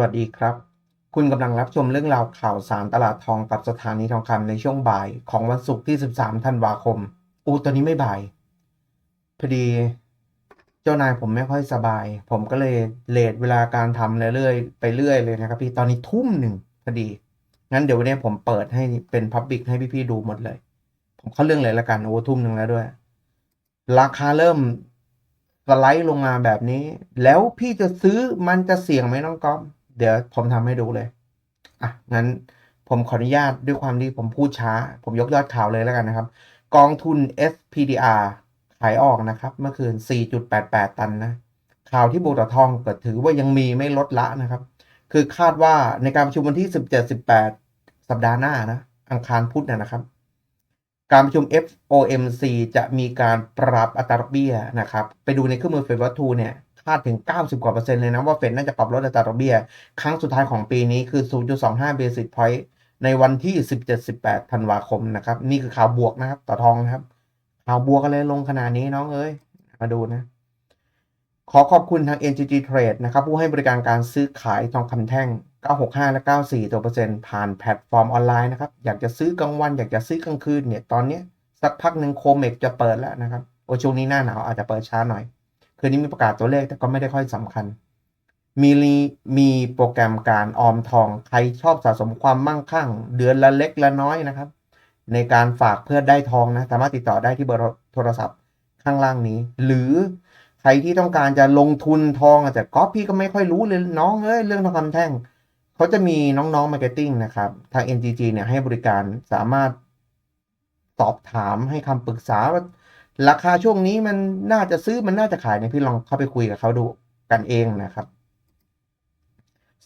วัสดีครับ คุณกำลังรับชมเรื่องราวข่าวสารตลาดทองกับสถานีทองคำในช่วงบ่ายของวันศุกร์ที่ 13 ธันวาคม อูตอนนี้ไม่บ่าย พอดี เจ้านายผมไม่ค่อยสบาย ผมก็เลยเลทเวลาการทำเรื่อยๆไปเรื่อยเลยนะครับ พี่ตอนนี้ทุ่มหนึ่งพอดี งั้นเดี๋ยววันนี้ผมเปิดให้เป็นพับบิกให้พี่ๆดูหมดเลย ผมเข้าเรื่องเลยละกันโอ้ทุ่มหนึ่งแล้วด้วย ราคาเริ่มสไลด์ลงมาแบบนี้ แล้วพี่จะซื้อมันจะเสี่ยงไหมน้องก๊อฟ เดี๋ยวผมทำให้ดูเลย อะ งั้นผมขออนุญาตด้วยความที่ผมพูดช้า ผมยกยอดข่าวเลยแล้วกันนะครับ กองทุน SPDR ขายออกนะครับ เมื่อคืน 4.88 ตันนะ ข่าวที่บูตอทองเก็ถือว่ายังมีไม่ลดละนะครับ คือคาดว่าในการประชุมวันที่ 17-18 สัปดาห์หน้านะ อังคารพุธเนยนะครับ การประชุม FOMC จะมีการปรับอัตราดอกเบี้ยนะครับ ไปดูในเครื่องมือเฟดวัตทูเนี่ยาดถึง 90 กว่าเปอร์เซ็นต์เลยนะว่าเฟดน่าจะปรับลดอัตราดอกเบี้ย ครั้งสุดท้ายของปีนี้คือ 0.25 basis point ในวันที่ 17-18 ธันวาคมนะครับ นี่คือข่าวบวกนะครับ ต่อทองนะครับ ข่าวบวกกันเลยลงขนาดนี้น้องเอ้ย มาดูนะ ขอขอบคุณทาง NGG Trade นะครับ ผู้ให้บริการการซื้อขายทองคำแท่ง 965 และ 94 ตัวเปอร์เซ็นต์ผ่านแพลตฟอร์มออนไลน์นะครับ อยากจะซื้อกลางวัน อยากจะซื้อกลางคืนเนี่ย ตอนนี้สักพักหนึ่งโคเมกจะเปิดแล้วนะครับ โอช่วงนี้หน้าหนาวอาจจะเปิดช้าหน่อย คืนนี้มีประกาศตัวเลขแต่ก็ไม่ได้ค่อยสำคัญ มีมีโปรแกรมการออมทองใครชอบสะสมความมั่งคั่ง เดือนละเล็กละน้อยนะครับ ในการฝากเพื่อได้ทองนะสามารถติดต่อได้ที่เบอร์โทรศัพท์ข้างล่างนี้ หรือใครที่ต้องการจะลงทุนทองอะแต่ก็พี่ก็ไม่ค่อยรู้เลยน้องเอ้ยเรื่องทองคำแท่งเขาจะมีน้องๆมาร์เก็ตติ้งนะครับทาง NGG เนี่ยให้บริการสามารถสอบถามให้คำปรึกษาว่า ราคาช่วงนี้มันน่าจะซื้อมันน่าจะขายเนี่ยพี่ลองเข้าไปคุยกับเขาดูกันเองนะครับ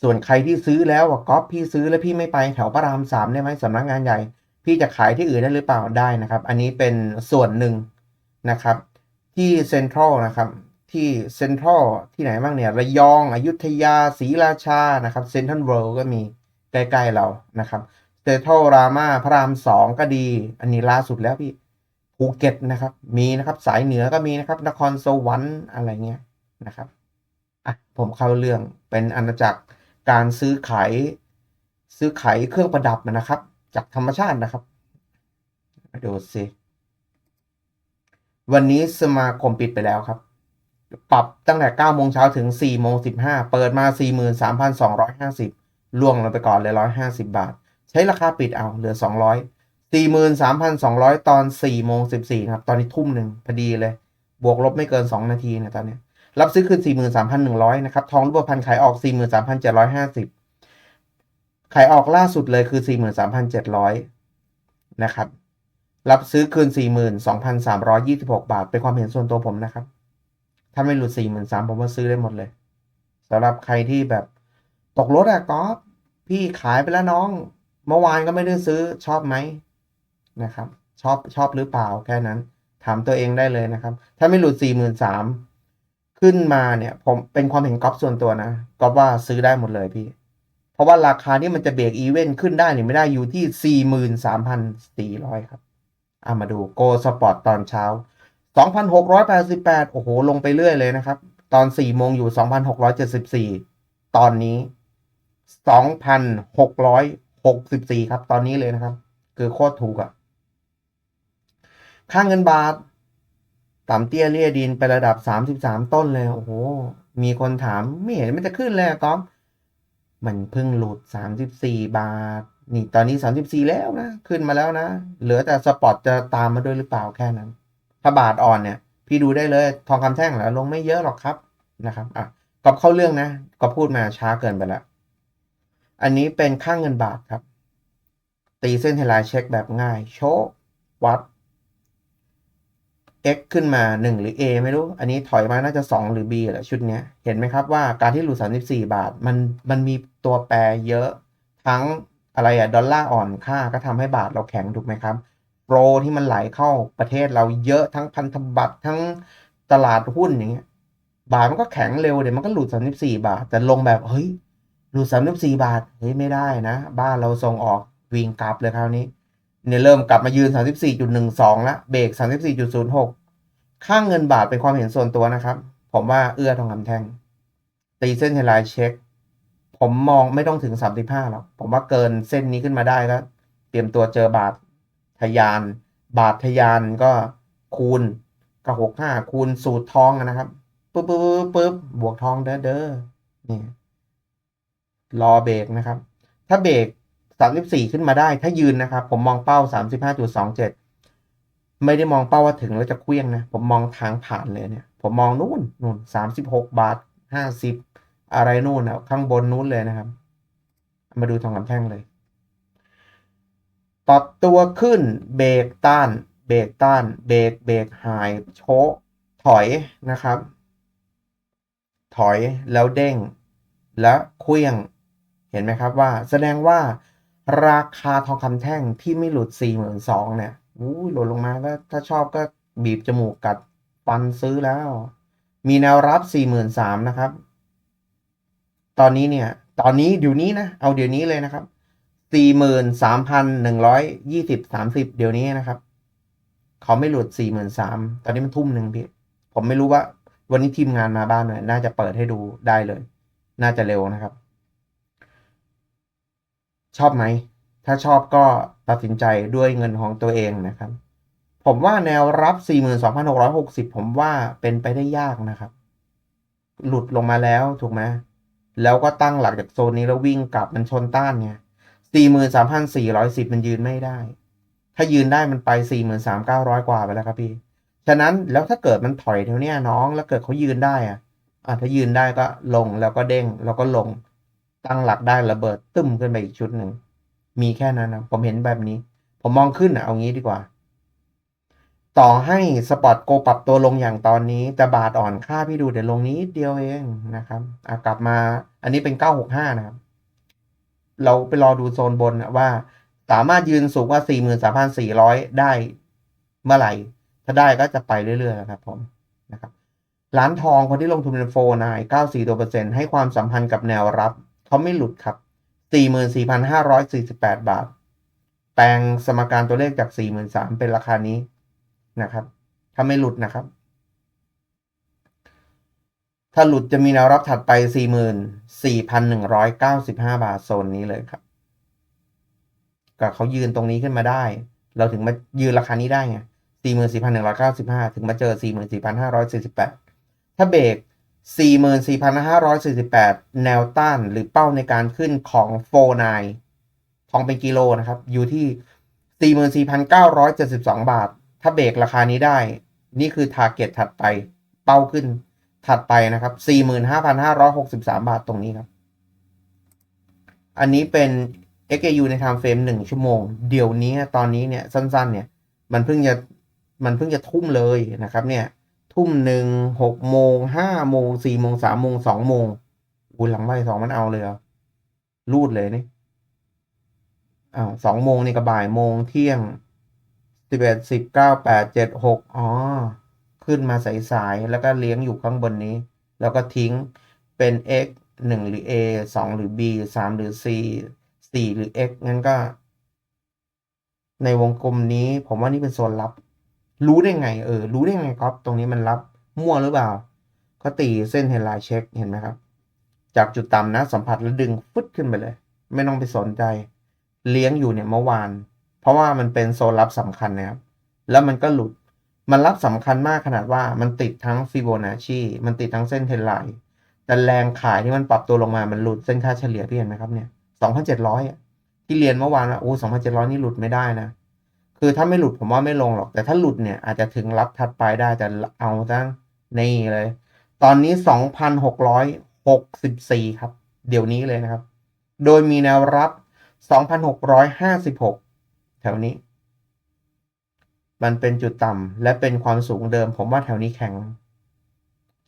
ส่วนใครที่ซื้อแล้วอะก๊อฟพี่ซื้อแล้วพี่ไม่ไปแถวพระรามสามได้ไหมสำนักงานใหญ่ พี่จะขายที่อื่นได้หรือเปล่าได้นะครับ อันนี้เป็นส่วนหนึ่งนะครับ ที่เซ็นทรัลนะครับ ที่เซ็นทรัลที่ไหนบ้างเนี่ยระยองอยุธยาศรีราชานะครับเซ็นทรัลเวิลด์ก็มีใกล้ๆเรานะครับเซ็นทรัลรามาพระรามสองก็ดี อันนี้ล่าสุดแล้วพี่ ภูเก็ตนะครับ มีนะครับสายเหนือก็มีนะครับ นครสวรรค์อะไรเงี้ยนะครับอะผมเข้าเรื่องเป็นอาณาจักรการซื้อขายซื้อขายเครื่องประดับนะครับ จากธรรมชาตินะครับดูสิวันนี้สมาคมปิดไปแล้วครับ ปรับตั้งแต่9โมงเช้าถึง4โมง15 เปิดมา 43,250 ล่วงลงไปก่อนเลย 150 บาท ใช้ราคาปิดเอาเหลือ 200 43,200ตอน4โมง14ครับ ตอนนี้ทุ่มหนึ่งพอดีเลย บวกลบไม่เกิน2นาทีเนี่ยตอนนี้ รับซื้อคืน43,100นะครับ ทองรูปพรรณขายออก43,750ขายออกล่าสุดเลยคือ43,700นะครับ รับซื้อคืน42,326บาท เป็นความเห็นส่วนตัวผมนะครับ ถ้าไม่หลุด43,000ผมว่าซื้อได้หมดเลยสำหรับใครที่แบบตกรถอะก๊อฟพี่ขายไปแล้วน้อง เมื่อวานก็ไม่ได้ซื้อชอบไหม นะครับ ชอบชอบหรือเปล่าแค่นั้น ถามตัวเองได้เลยนะครับ ถ้าไม่หลุด 43,000ขึ้นมาเนี่ย ผมเป็นความเห็นก๊อฟส่วนตัวนะก๊อฟว่าซื้อได้หมดเลยพี่ เพราะว่าราคาที่มันจะเบรกอีเวนต์ขึ้นได้เนี่ยไม่ได้อยู่ที่ 43,400 ครับอะมาดูโกสปอร์ตตอนเช้า 2,688 โอ้โห ลงไปเรื่อยเลยนะครับ ตอน 4 โมงอยู่ 2,674 ตอนนี้ 2,664 ครับ ตอนนี้เลยนะครับ คือโคตรถูกอะ ค่าเงินบาทต่ำเตี้ยเลี่ยดินไประดับ33ต้นเลยโอ้โห มีคนถามไม่เห็นมันจะขึ้นเลยก๊อฟมันเพิ่งหลุด34บาท นี่ตอนนี้34แล้วนะ ขึ้นมาแล้วนะ เหลือแต่สปอร์ตจะตามมาด้วยหรือเปล่าแค่นั้น ถ้าบาทอ่อนเนี่ย พี่ดูได้เลยทองคำแท่งแล้วลงไม่เยอะหรอกครับนะครับอะกอบเข้าเรื่องนะก็พูดมาช้าเกินไปแล้วอันนี้เป็นค่างเงินบาทครับ ตีเส้นเทลายเช็คแบบง่าย โชว์วัด x ขึ้นมา 1 หรือ a ไม่รู้ อันนี้ถอยมาน่าจะ 2 หรือ b แหละชุดนี้ เห็นไหมครับว่าการที่หลุด 34 บาท มันมันมีตัวแปรเยอะ ทั้งอะไรอะดอลลาร์อ่อนค่าก็ทำให้บาทเราแข็งถูกไหมครับ โปรที่มันไหลเข้าประเทศเราเยอะทั้งพันธบัตรทั้งตลาดหุ้นอย่างเงี้ย บาทมันก็แข็งเร็วเดี๋ยวมันก็หลุด 34 บาท แต่ลงแบบเฮ้ยหลุด 34 บาทเฮ้ยไม่ได้นะ บ้านเราส่งออกวิ่งกลับเลยคราวนี้ เนี่ยเริ่มกลับมายืน 34.12 แล้วเบรก 34.06 ค่างเงินบาทเป็นความเห็นส่วนตัวนะครับ ผมว่าเอื้อทองคำแท่ง ตีเส้นเทลายเช็ค ผมมองไม่ต้องถึงสามสิบห้าหรอกผมว่าเกินเส้นนี้ขึ้นมาได้ก็เตรียมตัวเจอบาททะยาน บาททะยานก็คูณกับหกห้าคูณสูตรทองนะครับปึ๊บปึ๊บปึ๊บปึ๊บบวกทองเด้อเด้อนี่รอเบรกนะครับ ถ้าเบรก สามสิบสี่ขึ้นมาได้ ถ้ายืนนะครับ ผมมองเป้าสามสิบห้าจุดสองเจ็ดไม่ได้มองเป้าว่าถึงแล้วจะเคลี้ยงนะ ผมมองทางผ่านเลยเนี่ย ผมมองนู่นนู่นสามสิบหกบาทห้าสิบอะไรนู่นนะข้างบนนู้นเลยนะครับ มาดูทองคำแท่งเลยปรับตัวขึ้นเบรกต้าน เบรกต้าน เบรกเบรกหายโชะถอยนะครับ ถอยแล้วเด้ง และเคลี้ยง เห็นไหมครับว่า แสดงว่า ราคาทองคำแท่งที่ไม่หลุด 4 2 0 0 0เนี่ยอู้หล่นลงมาก็ถ้าชอบก็บีบจมูกกัดฟันซื้อแล้ว มีแนวรับ 43,000นะครับ ตอนนี้เนี่ย ตอนนี้เดี๋ยวนี้นะ เอาเดี๋ยวนี้เลยนะครับสี่หมื่นสามพันหนึ่งร้อยยี่สิบสามสิบเดี๋ยวนี้นะครับ เขาไม่หลุดสี่หมื่นสามตอนนี้มันทุ่มหนึ่งพี่ ผมไม่รู้ว่า วันนี้ทีมงานมาบ้านหน่อยน่าจะเปิดให้ดูได้เลย น่าจะเร็วนะครับ ชอบไหม ถ้าชอบก็ตัดสินใจด้วยเงินของตัวเองนะครับ ผมว่าแนวรับ 42,660 ผมว่าเป็นไปได้ยากนะครับ หลุดลงมาแล้วถูกไหมแล้วก็ตั้งหลักจากโซนนี้แล้ววิ่งกลับมันชนต้านไง43,410 มันยืนไม่ได้ ถ้ายืนได้มันไป 43,900 กว่าไปแล้วครับพี่ ฉะนั้นแล้วถ้าเกิดมันถอยเท่าเนี้ยน้อง แล้วเกิดเขายืนได้อะอะถ้ายืนได้ก็ลงแล้วก็เด้งแล้วก็ลง ตั้งหลักได้ระเบิดตึ้มขึ้นไปอีกชุดหนึ่ง มีแค่นั้นนะผมเห็นแบบนี้ ผมมองขึ้นอะเอางี้ดีกว่า ต่อให้สปอร์ตโกปรับตัวลงอย่างตอนนี้ แต่บาทอ่อนค่าพี่ดูเดี๋ยวลงนี้เดียวเองนะครับอะกลับมาอันนี้เป็น965นะครับ เราไปรอดูโซนบนว่า สามารถยืนสูงกว่า43,400ได้เมื่อไหร่ ถ้าได้ก็จะไปเรื่อยๆนะครับ ผมนะครับร้านทองคนที่ลงทุนเป็นโฟนาย94ตัวเปอร์เซ็นต์ให้ความสัมพันธ์กับแนวรับ เขาไม่หลุดครับ 44,548 บาท แปลงสมการตัวเลขจาก 43,000เป็นราคานี้นะครับ ถ้าไม่หลุดนะครับ ถ้าหลุดจะมีแนวรับถัดไป 44,195 บาทโซนนี้เลยครับก็เขายืนตรงนี้ขึ้นมาได้ เราถึงมายืนราคานี้ได้ไง44,195 ถึงมาเจอ 44,548 ถ้าเบรก 44,548 แนวต้านหรือเป้าในการขึ้นของโฟนายทองเป็นกิโลนะครับ อยู่ที่ 44,972 บาท ถ้าเบรกราคานี้ได้ นี่คือทาร์เก็ตถัดไป เป้าขึ้นถัดไปนะครับ 45,563 บาทตรงนี้ครับ อันนี้เป็น XAU ใน time frame หนึ่งชั่วโมง เดี๋ยวนี้ตอนนี้เนี่ย สั้นๆ เนี่ย มันเพิ่งจะมันเพิ่งจะทุ่มเลยนะครับเนี่ย ทุ่มหนึ่งหกโมงห้าโมงสี่โมงสามโมงสองโมงอุ้ยหลังบ่ายสองมันเอาเลยเหรอรูดเลยนี่อ่าสองโมงนี่ก็บ่ายโมงเที่ยงสิบเอ็ดสิบเก้าแปดเจ็ดหกอ๋อ ขึ้นมาสายๆแล้วก็เลี้ยงอยู่ข้างบนนี้ แล้วก็ทิ้งเป็น x หนึ่งหรือ a สองหรือ b สามหรือ c สี่หรือ x งั้นก็ ในวงกลมนี้ ผมว่านี่เป็นโซนลับ รู้ได้ไงเออรู้ได้ไงครับตรงนี้มันรับมั่วหรือเปล่า ก็ตีเส้นเฮดไลเช็คเห็นไหมครับ จากจุดต่ำนะ สัมผัสแล้วดึงฟึดขึ้นไปเลย ไม่ต้องไปสนใจ เลี้ยงอยู่เนี่ยเมื่อวาน เพราะว่ามันเป็นโซนรับสำคัญนะครับ แล้วมันก็หลุดมันรับสำคัญมากขนาดว่ามันติดทั้งฟิโบนัชชีมันติดทั้งเส้นเทนไลน์แต่แรงขายที่มันปรับตัวลงมา มันหลุดเส้นค่าเฉลี่ยพี่เห็นไหมครับเนี่ยสองพันเจ็ดร้อยที่เรียนเมื่อวานว่าโอ้สองพันเจ็ดร้อยนี่หลุดไม่ได้นะ คือถ้าไม่หลุดผมว่าไม่ลงหรอก แต่ถ้าหลุดเนี่ยอาจจะถึงรับถัดไปได้แต่เอาตั้งนี่เลย ตอนนี้สองพันหกร้อยหกสิบสี่ครับ เดี๋ยวนี้เลยนะครับ โดยมีแนวรับสองพันหกร้อยห้าสิบหกแถวนี้ มันเป็นจุดต่ำและเป็นความสูงเดิม ผมว่าแถวนี้แข็ง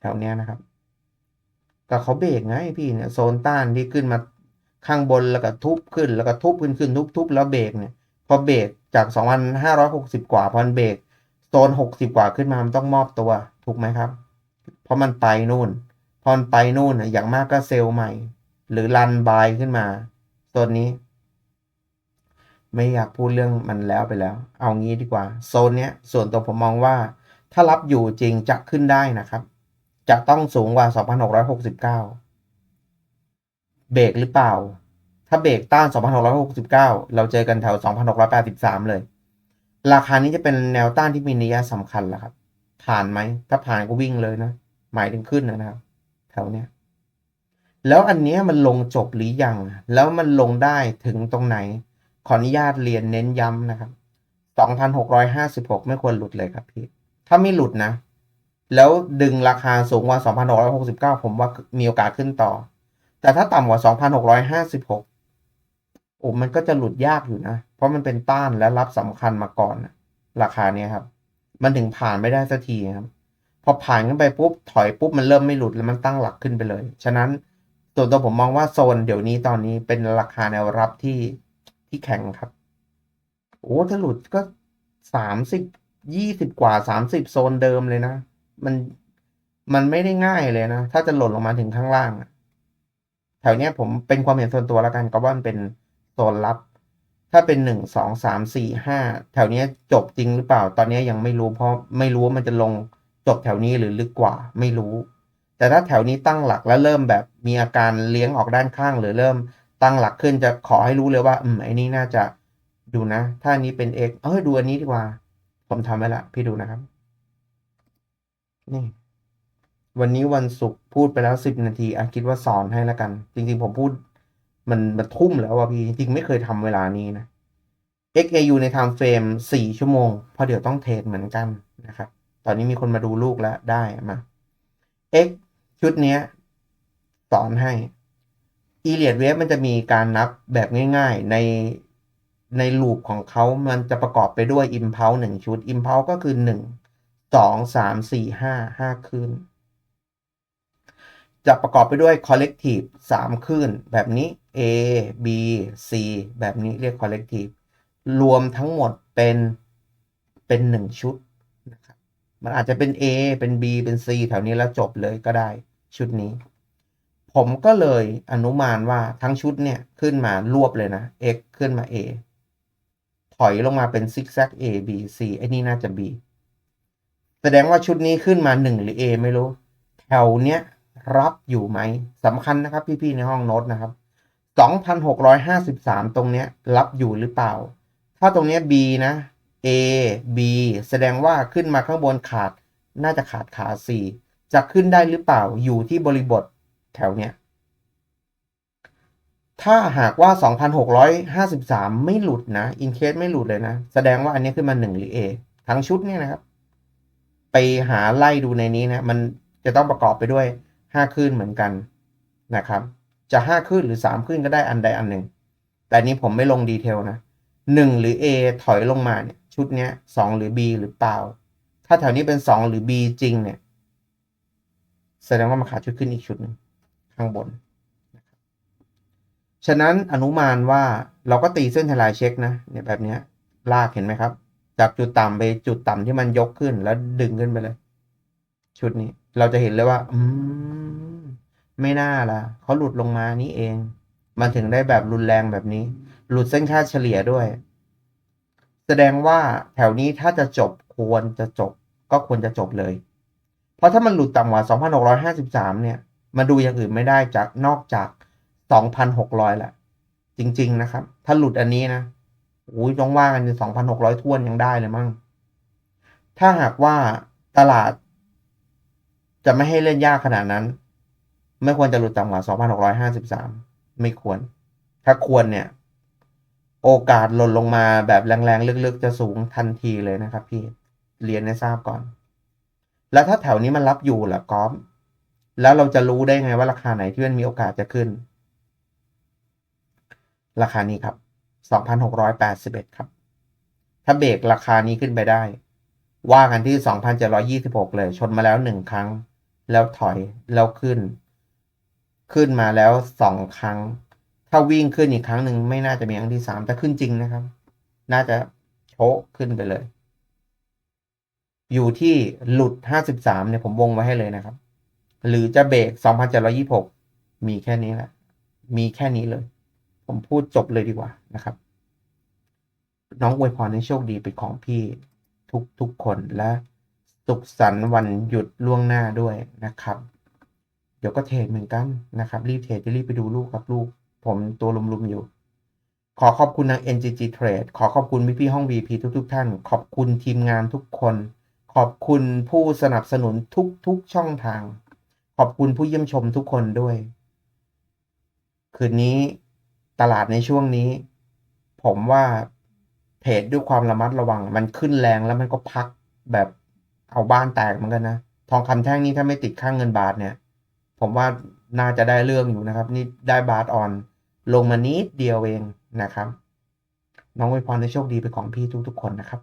แถวเนี้ยนะครับก็เขาเบรกไงพี่เนี่ยโซนต้านที่ขึ้นมาข้างบนแล้วก็ทุบขึ้นแล้วก็ทุบขึ้นขึ้นทุบทุบแล้วเบรกเนี่ยพอเบรก จาก 2,560 กว่าพอนเบรกโซน 60 กว่าขึ้นมามันต้องมอบตัวถูกไหมครับ เพราะมันไปนู่น พอนไปนู่นอย่างมากก็เซลล์ใหม่ หรือรันบายขึ้นมาโซนนี้ ไม่อยากพูดเรื่องมันแล้วไปแล้ว เอางี้ดีกว่า โซนเนี้ยส่วนตัวผมมองว่า ถ้ารับอยู่จริงจะขึ้นได้นะครับ จะต้องสูงกว่า 2,669 เบรกหรือเปล่า ถ้าเบรกต้าน 2,669 เราเจอกันแถว 2,683 เลย ราคานี้จะเป็นแนวต้านที่มีนัยสำคัญแหละครับ ผ่านไหม ถ้าผ่านก็วิ่งเลยนะ หมายถึงขึ้นนะครับ แถวเนี้ย แล้วอันเนี้ยมันลงจบหรือยัง แล้วมันลงได้ถึงตรงไหน ขออนุญาตเรียนเน้นย้ำนะครับ 2,656 ไม่ควรหลุดเลยครับพี่ ถ้าไม่หลุดนะ แล้วดึงราคาสูงกว่า 2,669 ผมว่ามีโอกาสขึ้นต่อ แต่ถ้าต่ำกว่า 2,656 โอ้มันก็จะหลุดยากอยู่นะ เพราะมันเป็นต้านและรับสำคัญมาก่อน ราคาเนี้ยครับ มันถึงผ่านไม่ได้สักทีครับ พอผ่านขึ้นไปปุ๊บถอยปุ๊บมันเริ่มไม่หลุดแล้วมันตั้งหลักขึ้นไปเลย ฉะนั้นส่วนตัวผมมองว่าโซนเดี๋ยวนี้ตอนนี้เป็นราคาแนวรับที่ที่แข็งครับ โอ้ถ้าหลุดก็สามสิบยี่สิบกว่าสามสิบโซนเดิมเลยนะ มันมันไม่ได้ง่ายเลยนะ ถ้าจะหล่นลงมาถึงข้างล่าง แถวเนี้ยผมเป็นความเห็นส่วนตัวแล้วกันก็ว่ามันเป็น โซนรับ ถ้าเป็นหนึ่งสองสามสี่ห้าแถวเนี้ยจบจริงหรือเปล่า ตอนนี้ยังไม่รู้เพราะไม่รู้ว่ามันจะลงจบแถวนี้หรือลึกกว่าไม่รู้ แต่ถ้าแถวนี้ตั้งหลักแล้วเริ่มแบบมีอาการเลี้ยงออกด้านข้าง หรือเริ่มตั้งหลักขึ้นจะขอให้รู้เลยว่า อืมไอ้นี่น่าจะดูนะ ถ้าอันนี้เป็น x เอ้ยดูอันนี้ดีกว่า ผมทำไว้ละ พี่ดูนะครับ นี่ วันนี้วันศุกร์พูดไปแล้วสิบนาทีอะคิดว่าสอนให้แล้วกัน จริงๆผมพูด มันมันทุ่มแล้วว่ะพี่ จริงไม่เคยทำเวลานี้นะ XAU ใน time frame สี่ชั่วโมง เพราะเดี๋ยวต้องเทรดเหมือนกันนะครับ ตอนนี้มีคนมาดูลูกแล้วได้มา X ชุดเนี้ยสอนให้ e l i o t Wave มันจะมีการนับแบบง่ายๆ ในในลูปของเขามันจะประกอบไปด้วย Impulse หนึ่งชุด Impulse ก็คือหนึ่งสองสามสี่ห้าห้าคืน จะประกอบไปด้วย collective สามคืนแบบนี้ A B C แบบนี้เรียก collective รวมทั้งหมดเป็นเป็นหนึ่งชุดนะครับมันอาจจะเป็น A เป็น B เป็น C แถวนี้แล้วจบเลยก็ได้ชุดนี้ ผมก็เลยอนุมานว่าทั้งชุดเนี่ยขึ้นมารวบเลยนะ X ขึ้นมา A ถอยลงมาเป็นซิกแซก A B C ไอ้นี่น่าจะ B แสดงว่าชุดนี้ขึ้นมา 1 หรือ A ไม่รู้ แถวเนี้ย รับอยู่ไหมสำคัญนะครับ พี่ๆในห้องโน้ตนะครับ 2,653 ตรงเนี้ยรับอยู่หรือเปล่า ถ้าตรงเนี้ย B นะ A B แสดงว่าขึ้นมาข้างบนขาด น่าจะขาดขา C จะขึ้นได้หรือเปล่าอยู่ที่บริบทแถวเนี้ยถ้าหากว่า 2,653 ไม่หลุดนะอินเคสไม่หลุดเลยนะ แสดงว่าอันนี้ขึ้นมา 1 หรือ A ทั้งชุดเนี่ยนะครับ ไปหาไล่ดูในนี้นะ มันจะต้องประกอบไปด้วย 5คลื่นเหมือนกันนะครับ จะ5คลื่นหรือ3คลื่นก็ได้อันใดอันหนึ่ง แต่นี้ผมไม่ลงดีเทลนะ 1 หรือ A ถอยลงมาเนี่ยชุดเนี้ย2หรือ B หรือเปล่า ถ้าแถวนี้เป็น 2 หรือ B จริงเนี่ยแสดงว่ามาขาดชุดขึ้นอีกชุดหนึ่งข้างบน ฉะนั้นอนุมานว่าเราก็ตีเส้นทลายเช็คนะเนี่ยแบบนี้ลากเห็นไหมครับ จากจุดต่ำไปจุดต่ำที่มันยกขึ้นแล้วดึงขึ้นไปเลย ชุดนี้ เราจะเห็นเลยว่า อืม ไม่น่าละเขาหลุดลงมานี่เอง มันถึงได้แบบรุนแรงแบบนี้ หลุดเส้นค่าเฉลี่ยด้วย แสดงว่าแถวนี้ถ้าจะจบควรจะจบ ก็ควรจะจบเลย เพราะถ้ามันหลุดต่ำกว่า 2,653 เนี่ย มาดูอย่างอื่นไม่ได้จากนอกจาก 2,600แหละ จริง ๆ นะครับ ถ้าหลุดอันนี้นะอุ้ยต้องว่ากันสองพันหกร้อยทวนยังได้เลยมั้งถ้าหากว่าตลาด จะไม่ให้เล่นยากขนาดนั้น ไม่ควรจะหลุดต่ำกว่า 2,653 ไม่ควร ถ้าควรเนี่ย โอกาสหล่นลงมาแบบแรงๆ ลึกๆ จะสูงทันทีเลยนะครับ พี่ เรียนให้ทราบก่อน แล้วถ้าแถวนี้มันรับอยู่ล่ะกอล์ฟแล้วเราจะรู้ได้ไงว่าราคาไหนที่มันมีโอกาสจะขึ้น ราคานี้ครับ 2,681 ครับ ถ้าเบรกราคานี้ขึ้นไปได้ ว่ากันที่ 2,726 เลย ชนมาแล้วหนึ่งครั้ง แล้วถอยแล้วขึ้น ขึ้นมาแล้วสองครั้ง ถ้าวิ่งขึ้นอีกครั้งหนึ่งไม่น่าจะมีครั้งที่สามแต่ขึ้นจริงนะครับ น่าจะโชกขึ้นไปเลย อยู่ที่หลุด53เนี่ยผมวงไว้ให้เลยนะครับ หรือจะเบรก2,726มีแค่นี้แหละ มีแค่นี้เลย ผมพูดจบเลยดีกว่านะครับ น้องอวยพรให้โชคดีเป็นของพี่ทุกทุกคนและ สุขสันต์วันหยุดล่วงหน้าด้วยนะครับ เดี๋ยวก็เทรดเหมือนกันนะครับ รีบเทรดจะรีบไปดูลูกครับลูก ผมตัวลุมๆอยู่ ขอขอบคุณทาง NGG Trade ขอขอบคุณพี่ๆห้อง VP ทุกๆท่าน ขอบคุณทีมงานทุกคน ขอบคุณผู้สนับสนุนทุกๆช่องทาง ขอบคุณผู้เยี่ยมชมทุกคนด้วย คืนนี้ตลาดในช่วงนี้ ผมว่าเทรดด้วยความระมัดระวัง มันขึ้นแรงแล้วมันก็พักแบบ เอาบ้านแตกเหมือนกันนะ ทองคำแท่งนี้ถ้าไม่ติดข้างเงินบาทเนี่ย ผมว่าน่าจะได้เรื่องอยู่นะครับ นี่ได้บาทออน ลงมานิดเดียวเองนะครับ น้องไวพรในโชคดีไปนของพี่ทุกๆคนนะครับ